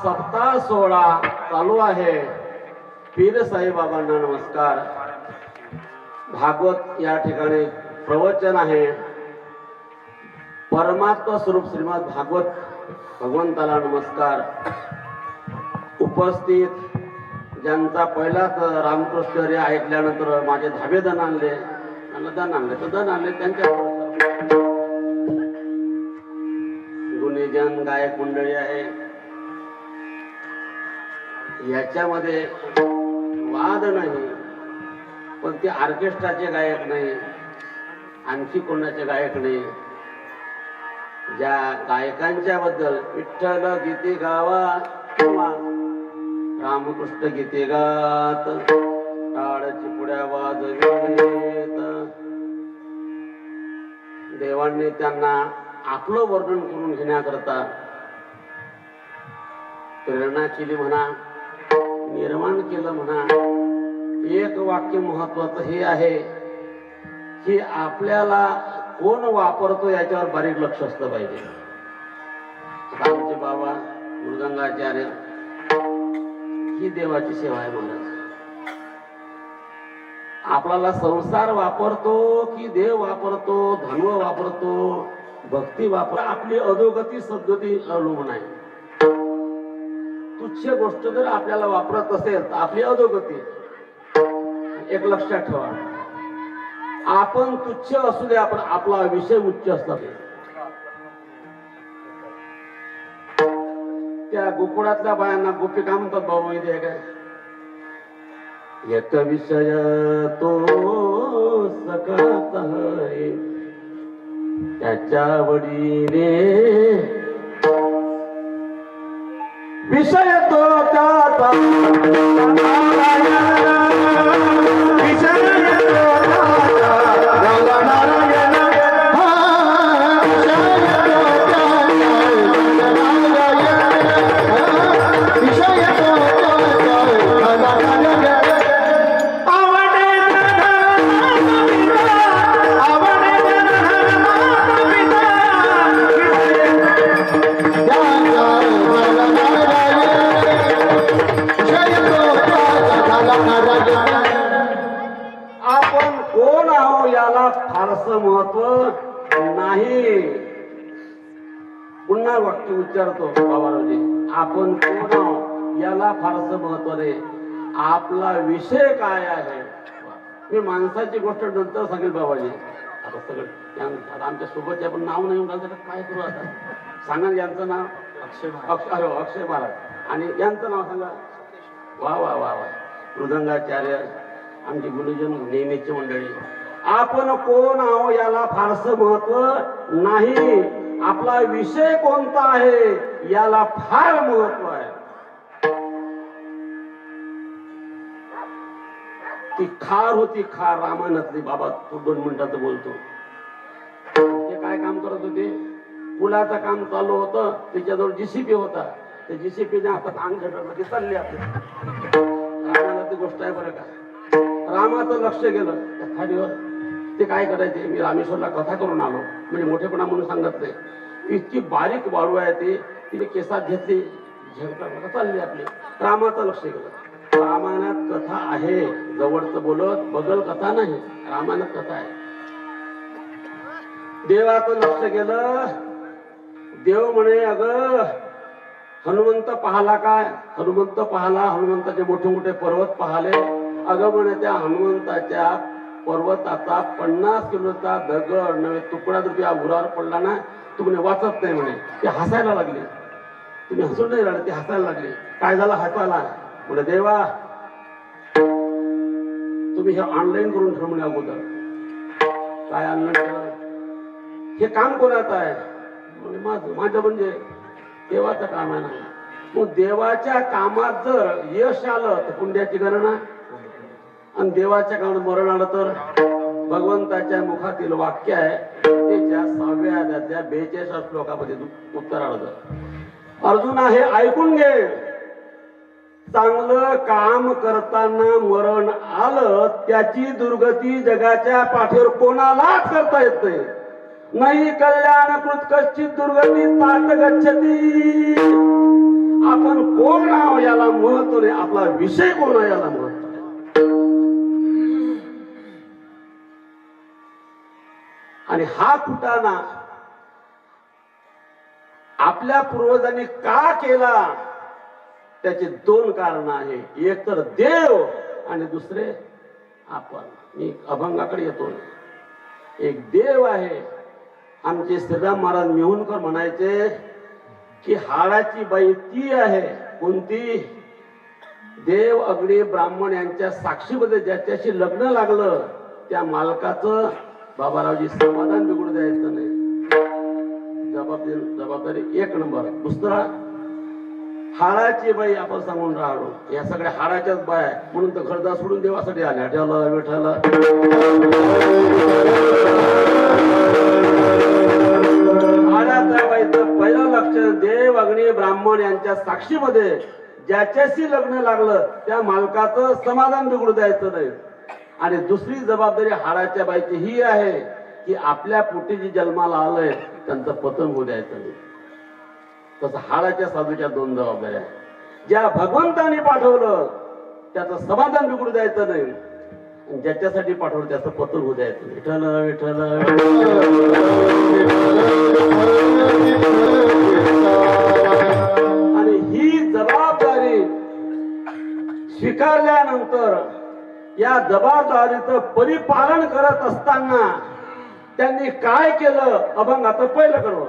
सप्ताह सोहळा चालू आहे. पीर साईबाबांना नमस्कार. भागवत या ठिकाणी प्रवचन आहे. परमात्मा स्वरूप श्रीमद भागवत भगवंताला नमस्कार. उपस्थित ज्यांचा पहिलाच रामकृष्ण हरी ऐकल्यानंतर माझे धाबे दण आणले. धन आणले. तर दण आणले त्यांच्या गुन्हेजन गायक मंडळी आहे. याच्यामध्ये वाद नाही पण ते ऑर्केस्ट्राचे गायक नाही आणखी कोणाचे गायक नाही. ज्या गायकांच्या बद्दल विठ्ठल गीते गावा किंवा रामकृष्ण गीते गात टाळची पुढ्या वाजवीत. देवांनी त्यांना आपलं वर्णन करून घेण्याकरता प्रेरणा केली म्हणा. निर्माण केलं म्हणा एक वाक्य महत्वाचं हे आहे की आपल्याला कोण वापरतो याच्यावर बारीक लक्ष असलं पाहिजे. आमचे बाबा मृदंगाचार्य ही देवाची सेवा आहे महाराज. आपल्याला संसार वापरतो की देव वापरतो धर्म वापरतो भक्ती वापर आपली अधोगती सद्गती अवलंबून आहे तुच्छ गोष्ट जर आपल्याला वापरत असेल तर आपली अधोगती. एक लक्षात ठेवा. आपण तुच्छ असू दे आपण आपला विषय उच्च असला त्या गोकुळातल्या बायांना गोपिका म्हणतात भाऊ माहिती आहे काय? एक विषय तो सकळात त्याच्या वडीने विषय तो जाता विषय तो उच्चारतो बाबारावजी आपण कोण आहो याला फारस महत्त्व नाही. आपला विषय काय आहे? मी माणसाची गोष्ट नंतर सांगेल बाबाजी. आता सगळं आमच्या सोबतचे आपण नाव नाही तर काय करू आता? सांगा यांचं नाव? अक्षय अक्षय हो, अक्षय महाराज. आणि यांचं नाव सांगा. वा वा वा वा. मृदंगाचार्य आमची गुरुजन नेहमीची मंडळी. आपण कोण आहो याला फारस महत्त्व नाही. आपला विषय कोणता आहे याला फार महत्त्व आहे. ती खार होती खार रामायणातली बाबा तू दोन मिनिटात बोलतो. ते काय काम करत होते? पुलाचं काम चालू होतं त्याच्याजवळ जीसीपी होता. त्या जीसीपी हातात अंग झटकलं चालली चालले आपले. गोष्ट आहे बरं का. रामाचं लक्ष गेलं. त्या खाडीवर ते काय करायचे? मी रामेश्वरला कथा करून आलो. म्हणजे मोठेपणा म्हणून सांगत नाही. इतकी बारीक वाळू आहे ते. तिने केसात घेतली. झेंकटा चालली आपली. रामाचं लक्ष गेलं. रामायणात कथा आहे. जवळचं बोलत बगल कथा नाही. रामायणात कथा आहे. देवाचं लक्ष गेलं. देव म्हणे अग हनुमंत पाहला काय? हनुमंत पाहला हनुमंताचे मोठे मोठे पर्वत पाहले. अगं म्हणे त्या हनुमंताच्या पर्वताचा पन्नास किलोचा दगड नव्हे तुकडा जर तुझ्या उरावर पडला ना तुम्ही म्हणे वाचत नाही म्हणे. ते हसायला लागले. तुम्ही हसून नाही राहिले ते हसायला लागले. काय झालं? हसायला म्हणे देवा तुम्ही हे ऑनलाईन करून ठेव म्हणे अगोदर. काय ऑनलाईन हे काम कोणाचं आहे? म्हणे माझं माझं म्हणजे देवाचं काम आहे ना. मग देवाच्या कामात जर यश आलं तर पुण्याची गणना. आणि देवाच्या कामात मरण आलं तर भगवंताच्या मुखातील वाक्य आहे त्याच्या सहाव्या अध्यायातल्या बेचाळीस श्लोकामध्ये उत्तर आलं अर्जुना हे ऐकून घे. चांगलं काम करताना मरण आलं त्याची दुर्गती जगाच्या पाठीवर कोणालाच करता येत नाही. नाही कल्याण कृतकशची दुर्गती तात गच्छती. आपण कोण नाव याला महत्त्व नाही आपला विषय कोण आहे याला महत्त्व? आणि हा फुटाणा आपल्या पूर्वजांनी का केला? त्याचे दोन कारण आहे. एक तर देव आणि दुसरे आपण. मी अभंगाकडे येतो. एक देव आहे. आमचे श्रीराम महाराज मिहूनकर म्हणायचे की हाडाची बाई ती आहे. कोणती? देव अग्नी ब्राह्मण यांच्या साक्षीमध्ये ज्याच्याशी लग्न लागलं त्या मालकाचं बाबारावजी समाधान बिघडू द्यायचं नाही. जबाबदारी जबाबदारी एक नंबर. दुसरा हाडाची बाई आपण सांगून राहिलो. या सगळ्या हाडाच्याच बाय आहे. म्हणून तर घरदा सोडून देवासाठी आल्या. ठेवला विठाला हाडाच्या बाईचं पहिलं लक्षण देव अग्नी ब्राह्मण यांच्या साक्षीमध्ये ज्याच्याशी लग्न लागलं त्या मालकाचं समाधान बिघडू द्यायचं नाही. आणि दुसरी जबाबदारी हाडाच्या बाईची ही आहे की आपल्या पोटी जी जन्माला आलंय त्यांचं पतन होऊ द्यायचं नाही. तसं हाडाच्या साधूच्या दोन जबाबदाऱ्या ज्या भगवंताने पाठवलं त्याचं समाधान बिघडू द्यायचं नाही. आणि ज्याच्यासाठी पाठवलं त्याचं पतन होऊ द्यायचं विठल विठ्ठल. या जबाबदारीचं परिपालन करत असताना त्यांनी काय केलं? अभंग आता पहिलं करू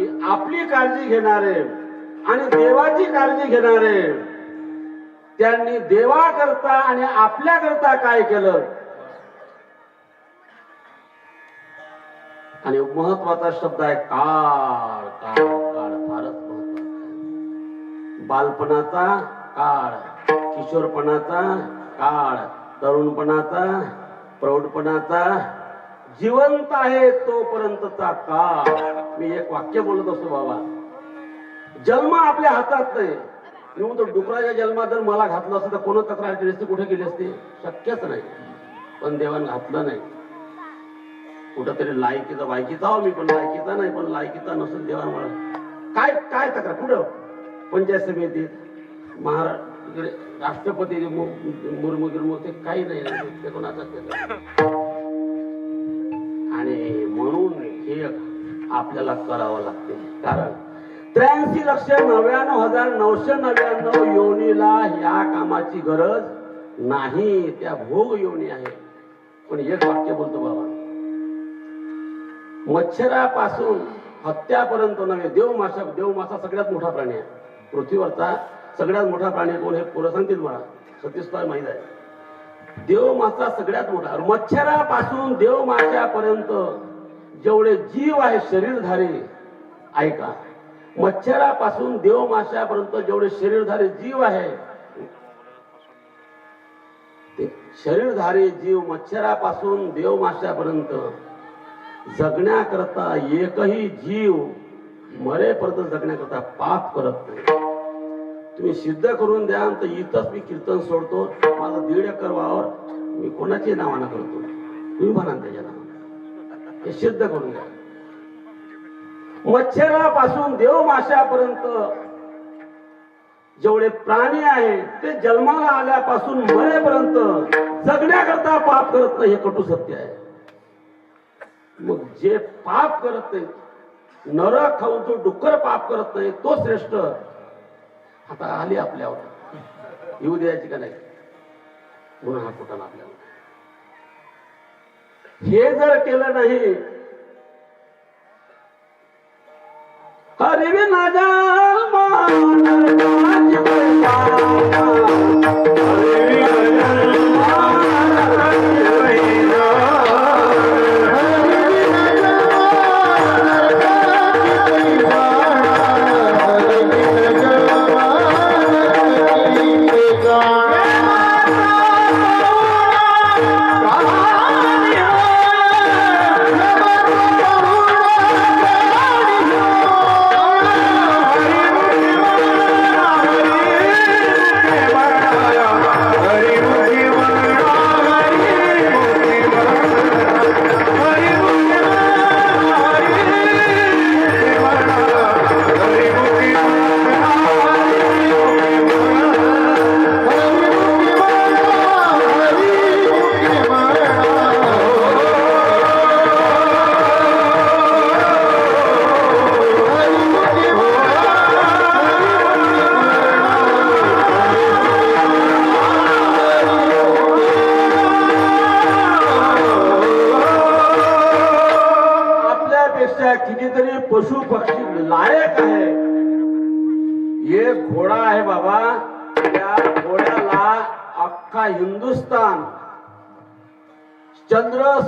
की आपली काळजी घेणारे आणि देवाची काळजी घेणारे त्यांनी देवा करता आणि आपल्याकरता काय केलं? आणि महत्त्वाचा शब्द आहे काळ काळ काळ फारच महत्त्वाचा बालपणाचा काळ किशोरपणाचा काळ तरुणपणाचा प्रौढपणाचा जिवंत आहे तोपर्यंतचा काळ. मी एक वाक्य बोलत असतो बाबा. जन्म आपल्या हातात नाही. मी म्हणतो डुकराच्या जन्मात जर मला घातलं असतं तर कोण तक्रार केली असती? कुठे केली असती? शक्यच नाही. पण देवान घातलं नाही. कुठंतरी लायकीचा बायकीचा हो मी पण लायकीचा नाही पण लायकीचा नसून देवान मला काय काय तक्रार? कुठं? पंचायत समितीत महाराष्ट्र राष्ट्रपती मुर्मू गिरमू ते काही नाही. ते कोणाचा आणि म्हणून हे आपल्याला करावं लागते. कारण त्र्याऐंशी लक्ष नव्याण्णव हजार नऊशे नव्याण्णव योनीला ह्या कामाची गरज नाही. त्या भोग योनी आहे पण एक वाक्य बोलतो बाबा. मच्छरापासून हत्यापर्यंत नव्हे देव माशा देव मासा सगळ्यात मोठा प्राणी आहे. पृथ्वीवरचा सगळ्यात मोठा प्राणी कोण हे पुरं सांगतील मला सतीश माहीत आहे. देव मासा सगळ्यात मोठा. मच्छरापासून देव माशापर्यंत जेवढे जीव आहे शरीरधारी ऐका. मच्छरापासून देव माशापर्यंत जेवढे शरीरधारे जीव आहे ते शरीरधारी जीव मच्छरापासून देव माशापर्यंत जगण्याकरता एकही जीव मरेपर्यंत जगण्याकरता पाप करत नाही. तुम्ही सिद्ध करून द्या तर इथंच मी कीर्तन सोडतो. माझा दीड एकर वावर मी कोणाची नावानं करतो? तुम्ही म्हणा त्याच्या हे सिद्ध करून द्या. मच्छरापासून देव माशापर्यंत जेवढे प्राणी आहेत ते जन्माला आल्यापासून मरेपर्यंत जगण्याकरता पाप करत नाही हे कटू सत्य आहे. मग जे पाप करत नाही नरक खाऊन जो डुक्कर पाप करत नाही तो श्रेष्ठ. आता आली आपल्यावर. येऊ द्यायची का नाही? म्हणून हा कुठं आपल्यावर हे जर केलं नाही अरे माझ्या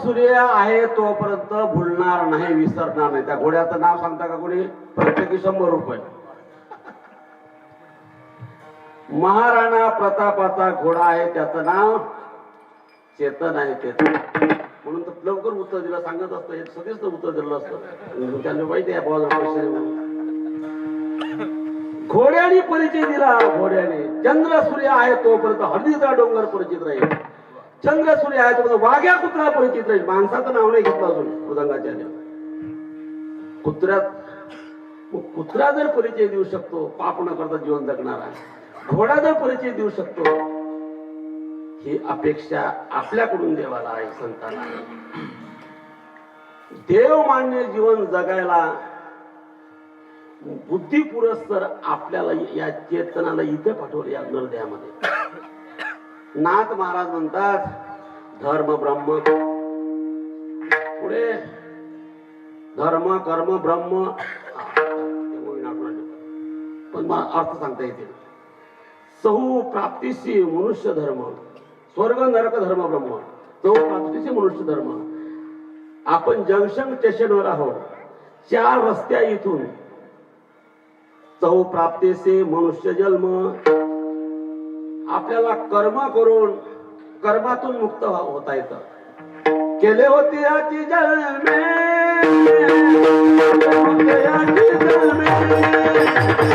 सूर्य आहे तोपर्यंत भुलणार नाही विसरणार नाही. त्या घोड्याचं नाव सांगता का कोणी? प्रत्येकी शंभर रुपये. महाराणा प्रतापाचा घोडा आहे त्याचं नाव चेतन आहे चेतन. म्हणून तर लवकर उत्तर दिलं सांगत असतं एक सगळेच उत्तर दिलं असतं. त्यांना माहिती आहे घोड्याने परिचय दिला घोड्याने. चंद्र सूर्य आहे तोपर्यंत हळदीचा डोंगर परिचित राहील. चंद्र सूर्य आहे वाघ्या कुत्रा परिचित राहील माणसाचं नाव नाही घेतलं अजून मृदंगाचार्य कुत्र्यात कुत्रा जर परिचय देऊ शकतो पाप न करता जीवन जगणारा. घोडा जर परिचय देऊ शकतो ही अपेक्षा आपल्याकडून देवाला आहे संतांना. देव मान्य जीवन जगायला बुद्धी पुरस्तर आपल्याला या चेतनाला इथे पाठवले या नरदेहामध्ये. नाथ महाराज म्हणतात धर्म ब्रह्म. पुढे धर्म कर्म ब्रह्म. पण मला अर्थ सांगता येते. सहु प्राप्तीशी मनुष्य धर्म स्वर्ग नरक धर्म ब्रह्म. सहु प्राप्तीशी मनुष्य धर्म. आपण जंक्शन स्टेशनवर आहोत. चार रस्त्या इथून. चौ प्राप्तीचे मनुष्य जन्म. आपल्याला कर्म करून कर्मातून मुक्त होता येतं. केले होते केले होते याची जन्मे